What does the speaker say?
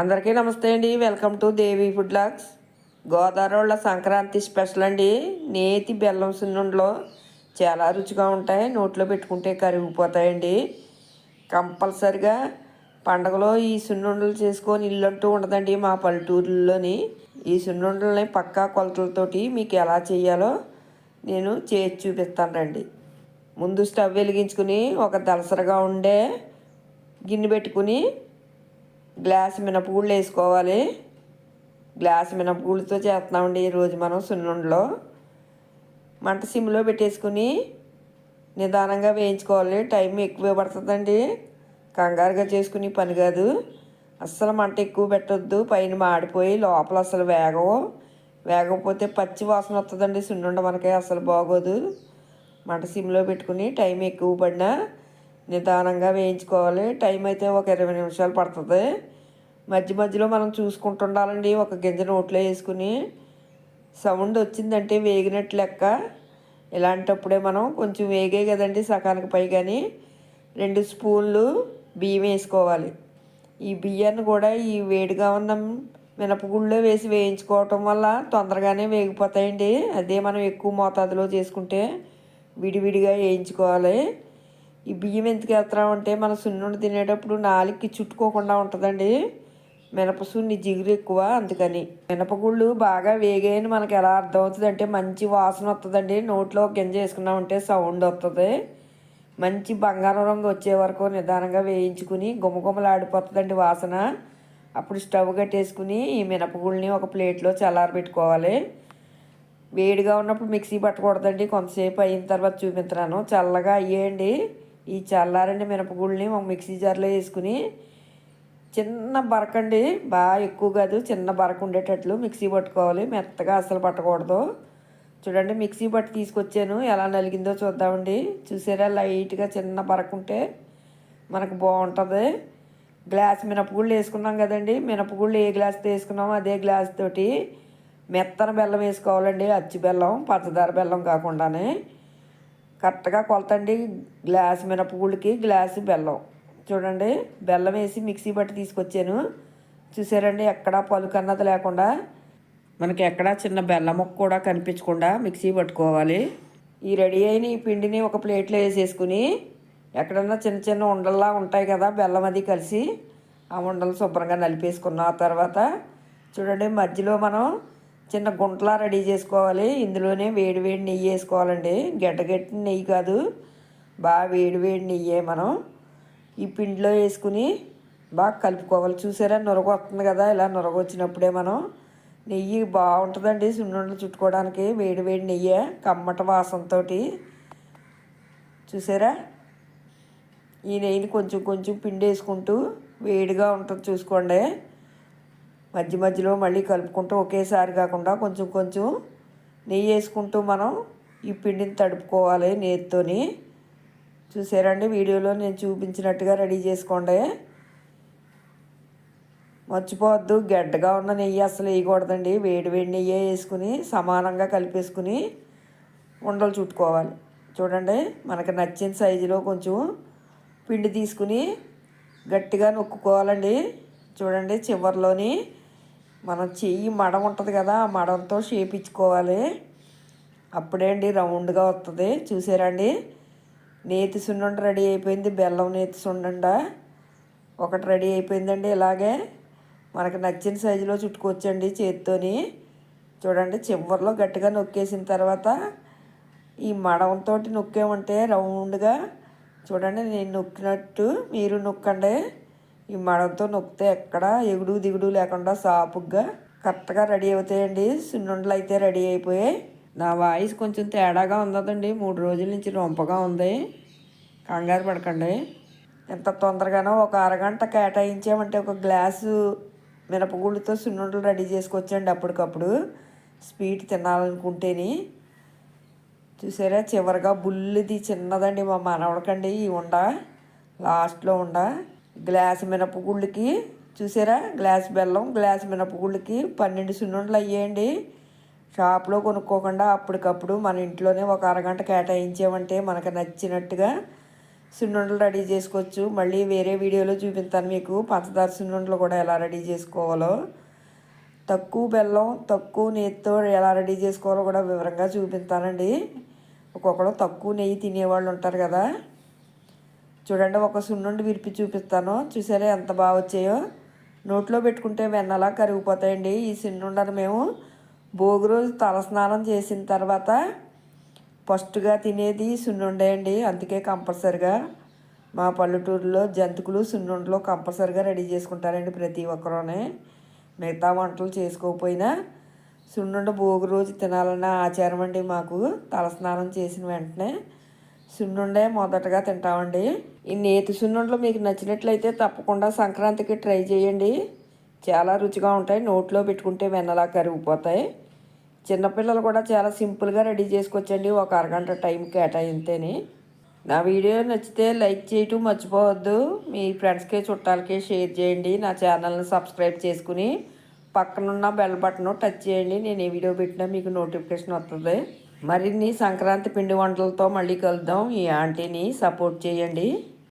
అందరికీ నమస్తే అండి. Welcome to Devi food logs గోదావరిలో సంక్రాంతి స్పెషల్ అండి. నేతి బెల్లం సున్నుండలో చాలా రుచిగా ఉంటాయి. నోట్లో పెట్టుకుంటే కరిగిపోతాయండి. కంపల్సరిగా పండగలో ఈ సున్నుండలు చేసుకొని ఇల్లంటూ ఉండదండి మా పల్లెటూరులోని. ఈ సున్నుండలని పక్కా కొలతలతోటి మీకు ఎలా చేయాలో నేను చేసి చూపిస్తాను రండి. ముందు స్టవ్ వెలిగించుకుని ఒక దలసరగా ఉండే గిన్నె పెట్టుకుని గ్లాస్ మినపగుళ్ళు వేసుకోవాలి. గ్లాస్ మినపగుళ్ళతో చేస్తున్నామండి ఈరోజు మనం సున్నుండలో. మంట సిమ్లో పెట్టేసుకుని నిదానంగా వేయించుకోవాలి. టైం ఎక్కువ పడుతుందండి. కంగారుగా చేసుకుని పని కాదు. అస్సలు మంట ఎక్కువ పెట్టొద్దు. పైన మాడిపోయి లోపల అసలు వేగవు. వేగకపోతే పచ్చి వాసన వస్తుందండి సున్నుండ మనకి అసలు బాగోదు. మంట సిమ్లో పెట్టుకుని టైం ఎక్కువ పడినా నిదానంగా వేయించుకోవాలి. టైం అయితే ఒక ఇరవై నిమిషాలు పడుతుంది. మధ్య మధ్యలో మనం చూసుకుంటుండాలండి ఒక గింజ నోట్లో వేసుకుని. సౌండ్ వచ్చిందంటే వేగినట్టు లెక్క. ఇలాంటప్పుడే మనం కొంచెం వేగే కదండి సకానికి పై కానీ రెండు స్పూన్లు బియ్యం వేసుకోవాలి. ఈ బియ్యాన్ని కూడా ఈ వేడిగా ఉన్న మినపగుళ్ళో వేసి వేయించుకోవటం వల్ల తొందరగానే వేగిపోతాయండి. అదే మనం ఎక్కువ మోతాదులో చేసుకుంటే విడివిడిగా వేయించుకోవాలి. ఈ బియ్యం ఎందుకు వేస్తున్నామంటే మన సున్నుండి తినేటప్పుడు నాలుగుకి చుట్టుకోకుండా ఉంటుందండి. మినపసున్ని జిగురు ఎక్కువ అందుకని. మినపగుళ్ళు బాగా వేగాయని మనకు ఎలా అర్థమవుతుందంటే మంచి వాసన వస్తుందండి నోట్లో గింజ వేసుకున్నామంటే సౌండ్ వస్తుంది మంచి బంగారం రంగు వచ్చే వరకు నిదానంగా వేయించుకుని గుమగుమలాడిపోతుందండి వాసన. అప్పుడు స్టవ్ కట్టేసుకుని ఈ మినపగుళ్ళని ఒక ప్లేట్లో చల్లారబెట్టుకోవాలి. వేడిగా ఉన్నప్పుడు మిక్సీ పట్టకూడదండి. కొంతసేపు అయిన తర్వాత చూపించాను చల్లగా అయ్యేయండి. ఈ చల్లారండి మినపగుళ్ళని ఒక మిక్సీ జార్లో వేసుకుని చిన్న బరకండి. బాగా ఎక్కువ కాదు చిన్న బరక ఉండేటట్లు మిక్సీ పట్టుకోవాలి. మెత్తగా అసలు పట్టకూడదు. చూడండి మిక్సీ పట్టి తీసుకొచ్చాను. ఎలా నలిగిందో చూద్దామండి. చూసారా లైట్గా చిన్న బరక ఉంటే మనకు బాగుంటుంది. గ్లాస్ మినపగుళ్ళు వేసుకున్నాం కదండి. మినపగుళ్ళు ఏ గ్లాస్తో వేసుకున్నామో అదే గ్లాస్ తోటి మెత్తన బెల్లం వేసుకోవాలండి. అచ్చి బెల్లం పచ్చదార బెల్లం కాకుండానే. కరెక్ట్గా కొలతండి. గ్లాస్ మినపగుళ్ళకి గ్లాసు బెల్లం. చూడండి బెల్లం వేసి మిక్సీ బట్టి తీసుకొచ్చాను. చూసారండి ఎక్కడా పలుకు అన్నది లేకుండా మనకి ఎక్కడా చిన్న బెల్లం ముక్క కూడా కనిపించకుండా మిక్సీ పట్టుకోవాలి. ఈ రెడీ అయిన ఈ పిండిని ఒక ప్లేట్లో వేసేసుకుని ఎక్కడన్నా చిన్న చిన్న ఉండల్లా ఉంటాయి కదా బెల్లం అది కలిసి ఆ ఉండలు శుభ్రంగా నలిపేసుకున్న తర్వాత చూడండి మధ్యలో మనం చిన్న గుంటలా రెడీ చేసుకోవాలి. ఇందులోనే వేడి వేడి నెయ్యి వేసుకోవాలండి. గడ్డగట్టి నెయ్యి కాదు. బాగా వేడి వేడి నెయ్యే మనం. ఈ పిండిలో వేసుకుని బాగా కలుపుకోవాలి. చూసారా నొరగ వస్తుంది కదా? ఇలా నొరగ వచ్చినప్పుడే మనం నెయ్యి బాగుంటుందండి సున్నుండలు చుట్టుకోవడానికి. వేడి వేడి నెయ్యి కమ్మట వాసనతో చూసారా? ఈ నెయ్యిని కొంచెం కొంచెం పిండి వేసుకుంటూ వేడిగా ఉంటుంది చూసుకోండి. మధ్య మధ్యలో మళ్ళీ కలుపుకుంటూ ఒకేసారి కాకుండా కొంచెం కొంచెం నెయ్యి వేసుకుంటూ మనం ఈ పిండిని తడుపుకోవాలి నేతితోని. చూసారండి? వీడియోలో నేను చూపించినట్టుగా రెడీ చేసుకోండి. మర్చిపోవద్దు గడ్డగా ఉన్న నెయ్యి అసలు వేయకూడదండి. వేడి వేడి నెయ్యి వేసుకుని సమానంగా కలిపేసుకుని ఉండలు చుట్టుకోవాలి. చూడండి? మనకు నచ్చిన సైజులో కొంచెం పిండి తీసుకుని గట్టిగా నొక్కుకోవాలండి. చూడండి? చివరిలోని మనం చెయ్యి మడం ఉంటుంది కదా ఆ మడంతో షేప్ ఇచ్చుకోవాలి అప్పుడే అండి రౌండ్గా వస్తుంది చూసారండి? నేతి సున్నుండ రెడీ అయిపోయింది. బెల్లం నేతి సున్నుండ ఒకటి రెడీ అయిపోయిందండి. ఇలాగే మనకు నచ్చిన సైజులో చుట్టుకోవచ్చండి చేతితోని. చూడండి చివరిలో గట్టిగా నొక్కేసిన తర్వాత ఈ మడంతో నొక్కేమంటే రౌండ్గా. చూడండి నేను నొక్కినట్టు మీరు నొక్కండి. ఈ మడంతో నొక్కితే ఎక్కడ ఎగుడు దిగుడు లేకుండా సాపుగ్గా కరెక్ట్గా రెడీ అవుతాయండి. సున్నుండలు అయితే రెడీ అయిపోయాయి. నా వాయిస్ కొంచెం తేడాగా ఉందండి మూడు రోజుల నుంచి రొంపగా ఉంది. కంగారు పడకండి. ఎంత తొందరగానో ఒక అరగంట కేటాయించామంటే ఒక గ్లాసు మినపగుళ్ళతో సున్నుండలు రెడీ చేసుకొచ్చండి అప్పటికప్పుడు. స్వీట్ తినాలనుకుంటేని. చూసారా? చివరిగా బుల్లిది చిన్నదండి మా మనవడకండి. ఈ ఉండ లాస్ట్లో ఉండ. గ్లాస్ మినపగుళ్ళకి చూసారా? గ్లాస్ బెల్లం గ్లాస్ మినపగుళ్ళకి పన్నెండు సున్నుండలు అయ్యేయండి. షాప్లో కొనుక్కోకుండా అప్పటికప్పుడు మన ఇంట్లోనే ఒక అరగంట కేటాయించామంటే మనకు నచ్చినట్టుగా సున్నుండలు రెడీ చేసుకోవచ్చు. మళ్ళీ వేరే వీడియోలో చూపిస్తాను మీకు. పంచదార సున్నుండలు కూడా ఎలా రెడీ చేసుకోవాలో. తక్కువ బెల్లం తక్కువ నెయ్యితో ఎలా రెడీ చేసుకోవాలో కూడా వివరంగా చూపిస్తానండి. ఒక్కొక్కరు తక్కువ నెయ్యి తినేవాళ్ళు ఉంటారు కదా. చూడండి ఒక సున్నుండి విరిపి చూపిస్తాను. చూసారా ఎంత బాగా వచ్చాయో. నోట్లో పెట్టుకుంటే వెన్నలా కరిగిపోతాయండి. ఈ సున్నుండను మేము భోగి రోజు తలస్నానం చేసిన తర్వాత ఫస్ట్గా తినేది సున్నుండే అండి. అందుకే కంపల్సరిగా మా పల్లెటూరులో జంతుకులు సున్నుండలు కంపల్సరిగా రెడీ చేసుకుంటారండి ప్రతి ఒక్కరూనే. మిగతా వంటలు చేసుకోకపోయినా సున్నుండ భోగి రోజు తినాలన్న ఆచారం అండి మాకు. తలస్నానం చేసిన వెంటనే సున్నుండే మొదటగా తింటామండి. ఈ నేతి సున్నుండలు మీకు నచ్చినట్లయితే తప్పకుండా సంక్రాంతికి ట్రై చేయండి. చాలా రుచిగా ఉంటాయి. నోట్లో పెట్టుకుంటే వెన్నలా కరిగిపోతాయి. చిన్నపిల్లలు కూడా చాలా సింపుల్గా రెడీ చేసుకోవచ్చండి ఒక అరగంట టైం కేటాయింతేనే. నా వీడియో నచ్చితే లైక్ చేయటం మర్చిపోవద్దు. మీ ఫ్రెండ్స్కి చుట్టాలకి షేర్ చేయండి. నా ఛానల్ని సబ్స్క్రైబ్ చేసుకుని పక్కనున్న బెల్ బటన్ టచ్ చేయండి. నేను ఏ వీడియో పెట్టినా మీకు నోటిఫికేషన్ వస్తుంది. మరిన్ని సంక్రాంతి పిండి వంటలతో మళ్ళీ కలుద్దాం. ఈ ఆంటీని సపోర్ట్ చేయండి.